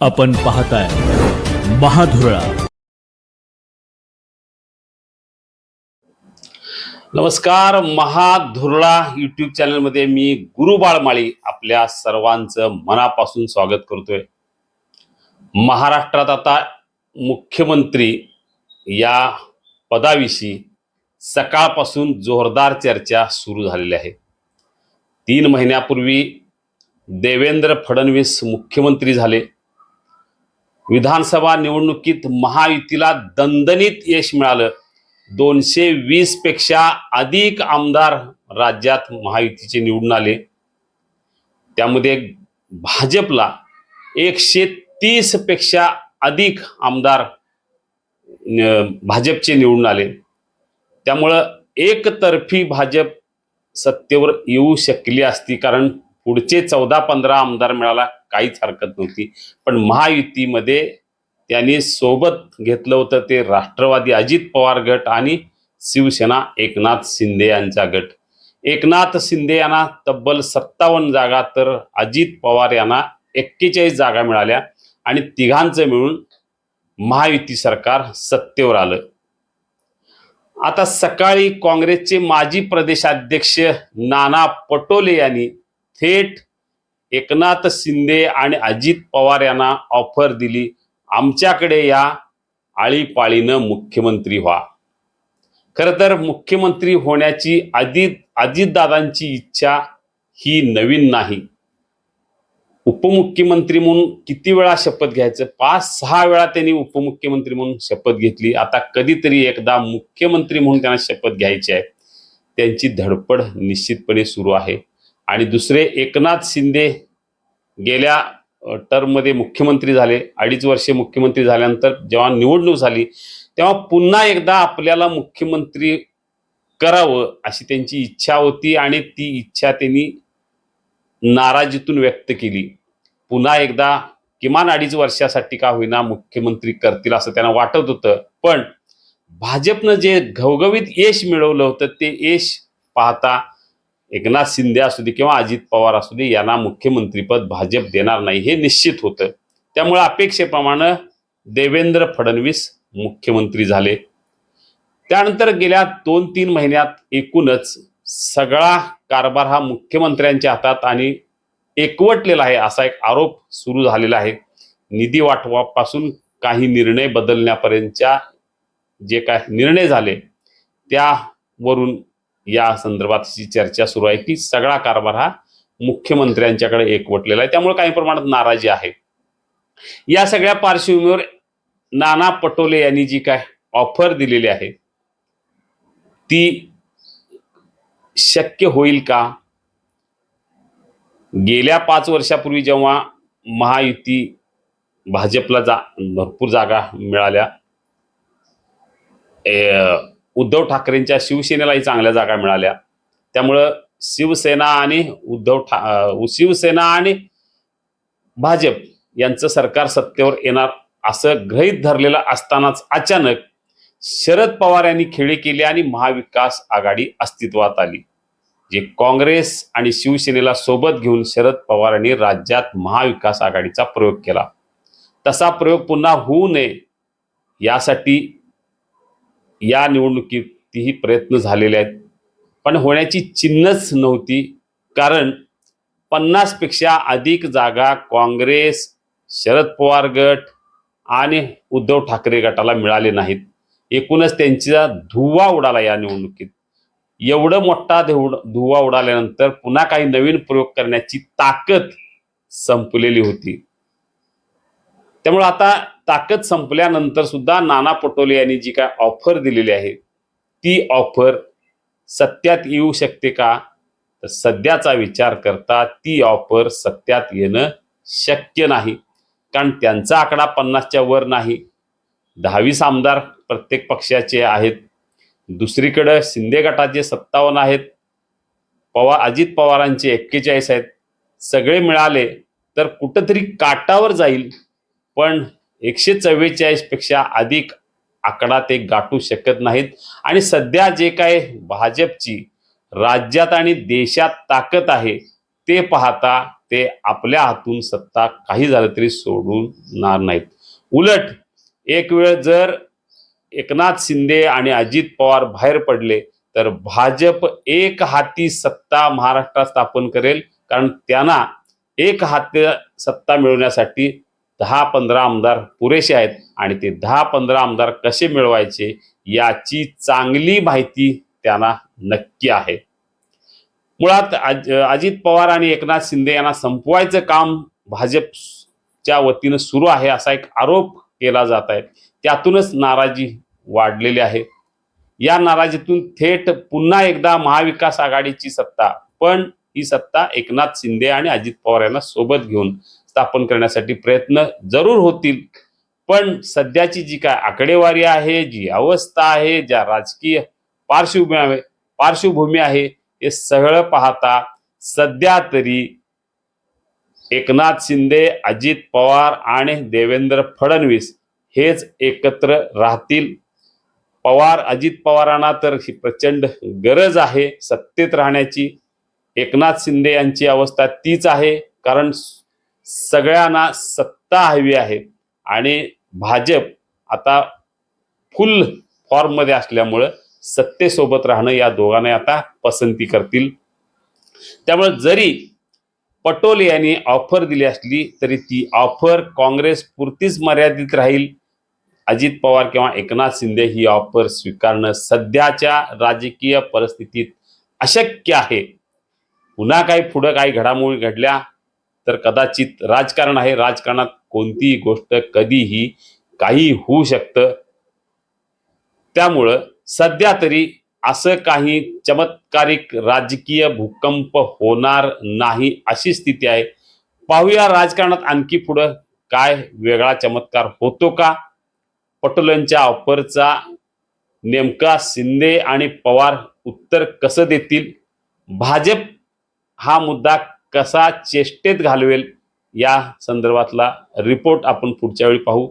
आपण पाहताय महाधुरळा. नमस्कार महाधुरळा युट्यूब चॅनलमध्ये मी गुरु बाळमाळी आपल्या सर्वांचं मनापासून स्वागत करतोय. महाराष्ट्रात आता मुख्यमंत्री या पदाविषयी सकाळपासून जोरदार चर्चा सुरू झालेली आहे. तीन महिन्यापूर्वी देवेंद्र फडणवीस मुख्यमंत्री झाले. विधानसभा निवडणुकीत महायुतीला दणदणीत यश मिळालं. दोनशे वीसपेक्षा अधिक आमदार राज्यात महायुतीचे निवडून आले. त्यामध्ये भाजपला एकशे तीसपेक्षा अधिक आमदार न- भाजपचे निवडून आले. त्यामुळं एकतर्फी भाजप सत्तेवर येऊ शकली असती कारण पुढचे चौदा पंधरा आमदार मिळाला. काहीच हरकत नव्हती. पण महायुतीमध्ये त्यांनी सोबत घेतलं होतं ते राष्ट्रवादी अजित पवार गट आणि शिवसेना एकनाथ शिंदे यांचा गट. एकनाथ शिंदे यांना तब्बल सत्तावन्न जागा तर अजित पवार यांना एक्केचाळीस जागा मिळाल्या आणि तिघांचं मिळून महायुती सरकार सत्तेवर आलं. आता सकाळी काँग्रेसचे माजी प्रदेशाध्यक्ष नाना पटोले यांनी थेट एकनाथ शिंदे आणि अजित पवार यांना ऑफर दिली. आमच्याकडे या आळीपाळीनं मुख्यमंत्री व्हा. खरं तर मुख्यमंत्री होण्याची अजित अजितदादांची इच्छा ही नवीन नाही. उपमुख्यमंत्री म्हणून किती वेळा शपथ घ्यायचं? पाच सहा वेळा त्यांनी उपमुख्यमंत्री म्हणून शपथ घेतली. आता कधीतरी एकदा मुख्यमंत्री म्हणून त्यांना शपथ घ्यायची आहे. त्यांची धडपड निश्चितपणे सुरू आहे. आणि दुसरे एकनाथ शिंदे गेल्या टर्ममध्ये मुख्यमंत्री झाले. अडीच वर्षे मुख्यमंत्री झाल्यानंतर जेव्हा निवडणूक झाली तेव्हा पुन्हा एकदा आपल्याला मुख्यमंत्री करावं अशी त्यांची इच्छा होती आणि ती इच्छा त्यांनी नाराजीतून व्यक्त केली. पुन्हा एकदा किमान अडीच वर्षासाठी का होईना मुख्यमंत्री करतील असं त्यांना वाटत होतं. पण भाजपनं जे घवघवीत यश मिळवलं होतं ते यश पाहता एकनाथ शिंदे असू दे किंवा अजित पवार असू दे यांना मुख्यमंत्रीपद भाजप देणार नाही हे निश्चित होतं. त्यामुळे अपेक्षेप्रमाणे देवेंद्र फडणवीस मुख्यमंत्री झाले. त्यानंतर गेल्या दोन तीन महिन्यात एकूणच सगळा कारभार हा मुख्यमंत्र्यांच्या हातात आणि एकवटलेला आहे असा एक आरोप सुरू झालेला आहे. निधी वाटवापासून काही निर्णय बदलण्यापर्यंतच्या जे काही निर्णय झाले त्यावरून या संदर्भात जी चर्चा सुरू आहे. की सगळा कारभार हा मुख्यमंत्र्यांच्याकडे एकवटलेला आहे. त्यामुळे काही प्रमाणात नाराजी आहे. या सगळ्या पार्श्वभूमीवर नाना पटोले यांनी जी काय ऑफर दिलेली आहे ती शक्य होईल का? गेल्या पाच वर्षापूर्वी जेव्हा महायुती भाजपला जा भरपूर जागा मिळाल्या उद्धव ठाकरेंच्या शिवसेनेलाही चांगल्या जागा मिळाल्या. त्यामुळं शिवसेना आणि उद्धव ठा शिवसेना आणि भाजप यांचं सरकार सत्तेवर येणार असं गृहीत धरलेलं असतानाच अचानक शरद पवार यांनी खेळी केली आणि महाविकास आघाडी अस्तित्वात आली. जे काँग्रेस आणि शिवसेनेला सोबत घेऊन शरद पवार यांनी राज्यात महाविकास आघाडीचा प्रयोग केला. तसा प्रयोग पुन्हा होऊ नये यासाठी या निवडणुकीतही प्रयत्न झालेले आहेत. पण होण्याची चिन्हच नव्हती. कारण पन्नासपेक्षा अधिक जागा काँग्रेस शरद पवार गट आणि उद्धव ठाकरे गटाला मिळाले नाहीत. एकूणच त्यांचा धुवा उडाला या निवडणुकीत. एवढं मोठा धुव धुवा उडाल्यानंतर पुन्हा काही नवीन प्रयोग करण्याची ताकद संपलेली होती. त्यामुळे आता ताकद संपल्यानंतर सुद्धा नाना पटोले यांनी जी काय ऑफर दिलेली आहे ती ऑफर सत्यात येऊ शकते का? तर सध्याचा विचार करता ती ऑफर सत्यात येणं शक्य नाही. कारण त्यांचा आकडा पन्नासच्या वर नाही. दहावीस आमदार प्रत्येक पक्षाचे आहेत. दुसरीकडं शिंदे गटाचे सत्तावन्न आहेत. पवार अजित पवारांचे एक्केचाळीस आहेत. सगळे मिळाले तर कुठंतरी काटावर जाईल. पण एकशे चव्वेचाळीसपेक्षा अधिक आकडा ते गाठू शकत नाहीत. आणि सध्या जे काय भाजपची राज्यात आणि देशात ताकद आहे ते पाहता ते आपल्या हातून सत्ता काही झालं तरी सोडणार नाहीत. उलट एक वेळ जर एकनाथ शिंदे आणि अजित पवार बाहेर पडले तर भाजप एक हाती सत्ता महाराष्ट्रात स्थापन करेल. कारण त्यांना एक हाती सत्ता मिळवण्यासाठी दहा पंधरा आमदार पुरेसे आहेत आणि ते दहा पंधरा आमदार कसे मिळवायचे याची चांगली माहिती त्यांना नक्की आहे. मुळात अज अजित पवार आणि एकनाथ शिंदे यांना संपवायचं काम भाजपच्या वतीनं सुरू आहे असा एक आरोप केला जात आहे. त्यातूनच नाराजी वाढलेली आहे. या नाराजीतून थेट पुन्हा एकदा महाविकास आघाडीची सत्ता पण ही सत्ता एकनाथ शिंदे आणि अजित पवार यांना सोबत घेऊन स्थापन करण्यासाठी प्रयत्न जरूर होतील. पण सध्याची जी काय आकडेवारी आहे जी अवस्था आहे ज्या राजकीय पार्श्वभूमी आहे पार्श्वभूमी आहे हे सगळं पाहता सध्या तरी एकनाथ शिंदे अजित पवार आणि देवेंद्र फडणवीस हेच एकत्र राहतील. पवार अजित पवारांना तर ही प्रचंड गरज आहे सत्तेत राहण्याची. एकनाथ शिंदे यांची अवस्था तीच आहे. कारण सगळ्यांना सत्ता हवी आहे. आणि भाजप आता फुल फॉर्ममध्ये असल्यामुळं सत्तेसोबत राहणं या दोघांना आता पसंती करतील. त्यामुळे जरी पटोले यांनी ऑफर दिली असली तरी ती ऑफर काँग्रेस पुरतीच मर्यादित राहील. अजित पवार किंवा एकनाथ शिंदे ही ऑफर स्वीकारणं सध्याच्या राजकीय परिस्थितीत अशक्य आहे. पुन्हा काही पुढं काही घडामोडी घडल्या तर कदाचित राजकारण आहे. राजकारणात कोणतीही गोष्ट कधीही काही होऊ शकतं. त्यामुळं सध्या तरी असं काही चमत्कारिक राजकीय भूकंप होणार नाही अशी स्थिती आहे. पाहूया राजकारणात आणखी पुढं काय वेगळा चमत्कार होतो का? पटोलेंच्या ऑफरचा नेमका शिंदे आणि पवार उत्तर कसं देतील? भाजप हा मुद्दा कसा चेष्टेत घालवेल या संदर्भातला रिपोर्ट आपण पुढच्या वेळी पाहू.